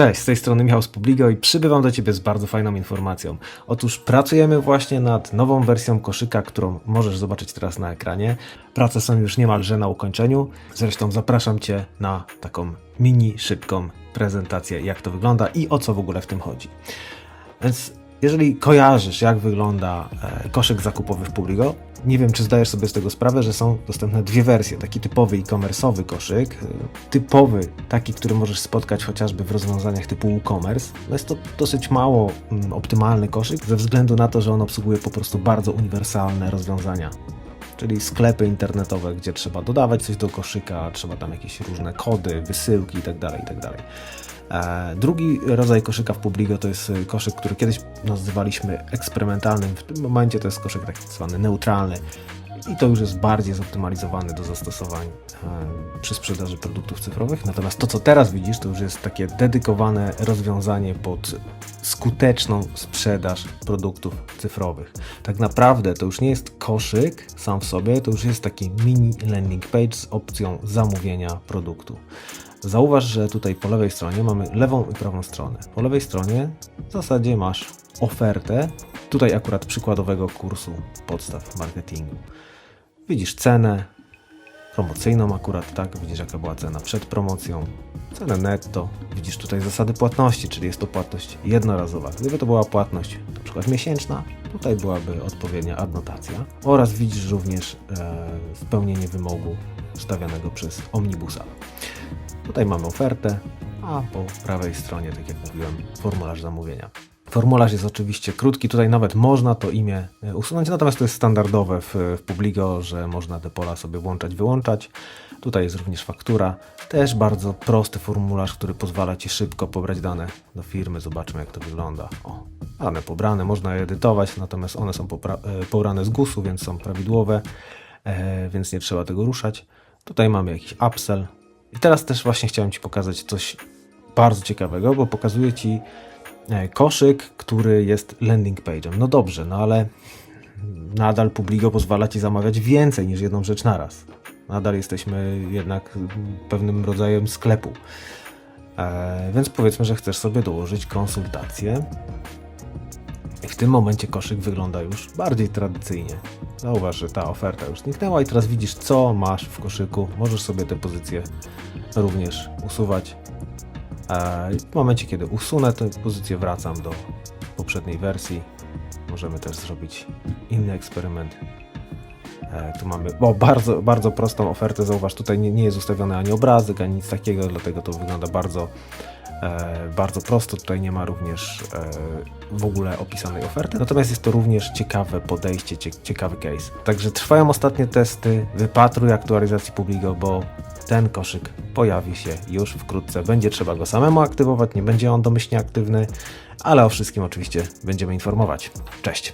Cześć, z tej strony Michał z Publigo i przybywam do Ciebie z bardzo fajną informacją. Otóż pracujemy właśnie nad nową wersją koszyka, którą możesz zobaczyć teraz na ekranie. Prace są już niemalże na ukończeniu. Zresztą zapraszam Cię na taką mini, szybką prezentację, jak to wygląda i o co w ogóle w tym chodzi. Więc jeżeli kojarzysz, jak wygląda e, koszyk zakupowy w Publigo, nie wiem, czy zdajesz sobie z tego sprawę, że są dostępne dwie wersje. Taki typowy e-commerce'owy koszyk, e, typowy, taki, który możesz spotkać chociażby w rozwiązaniach typu WooCommerce. No Jest to dosyć mało mm, optymalny koszyk, ze względu na to, że on obsługuje po prostu bardzo uniwersalne rozwiązania. Czyli sklepy internetowe, gdzie trzeba dodawać coś do koszyka, trzeba tam jakieś różne kody, wysyłki itd. itd. E, Drugi rodzaj koszyka w Publigo to jest e, koszyk, który kiedyś nazywaliśmy eksperymentalnym. W tym momencie to jest koszyk tak zwany neutralny i to już jest bardziej zoptymalizowany do zastosowań przy sprzedaży produktów cyfrowych. Natomiast to, co teraz widzisz, to już jest takie dedykowane rozwiązanie pod skuteczną sprzedaż produktów cyfrowych. Tak naprawdę to już nie jest koszyk sam w sobie, to już jest taki mini landing page z opcją zamówienia produktu. Zauważ, że tutaj po lewej stronie mamy lewą i prawą stronę. Po lewej stronie w zasadzie masz ofertę, tutaj akurat przykładowego kursu podstaw marketingu. Widzisz cenę promocyjną akurat, tak? Widzisz jaka była cena przed promocją, cenę netto. Widzisz tutaj zasady płatności, czyli jest to płatność jednorazowa. Gdyby to była płatność na przykład miesięczna, tutaj byłaby odpowiednia adnotacja. Oraz widzisz również e, spełnienie wymogu stawianego przez Omnibusa. Tutaj mamy ofertę, a po prawej stronie, tak jak mówiłem, formularz zamówienia. Formularz jest oczywiście krótki, tutaj nawet można to imię e, usunąć, natomiast to jest standardowe w, w Publigo, że można te pola sobie włączać, wyłączać. Tutaj jest również faktura, też bardzo prosty formularz, który pozwala Ci szybko pobrać dane do firmy. Zobaczmy jak to wygląda. O, dane pobrane, można je edytować, natomiast one są e, pobrane z GUS-u, więc są prawidłowe, e, więc nie trzeba tego ruszać. Tutaj mamy jakiś upsell. I teraz też właśnie chciałem Ci pokazać coś bardzo ciekawego, bo pokazuje Ci koszyk, który jest landing page'em. No dobrze, no ale nadal Publigo pozwala Ci zamawiać więcej niż jedną rzecz naraz. Nadal jesteśmy jednak pewnym rodzajem sklepu. E, więc powiedzmy, że chcesz sobie dołożyć konsultację. W tym momencie koszyk wygląda już bardziej tradycyjnie. Zauważ, że ta oferta już zniknęła i teraz widzisz, co masz w koszyku. Możesz sobie te pozycje również usuwać. W momencie, kiedy usunę tę pozycję, wracam do poprzedniej wersji. Możemy też zrobić inny eksperyment. E, Tu mamy o, bardzo, bardzo prostą ofertę. Zauważ, tutaj nie, nie jest ustawiony ani obrazek, ani nic takiego, dlatego to wygląda bardzo, e, bardzo prosto. Tutaj nie ma również e, w ogóle opisanej oferty. Natomiast jest to również ciekawe podejście, cie, ciekawy case. Także trwają ostatnie testy. Wypatruj aktualizacji Publigo, bo ten koszyk pojawi się już wkrótce. Będzie trzeba go samemu aktywować, nie będzie on domyślnie aktywny, ale o wszystkim oczywiście będziemy informować. Cześć!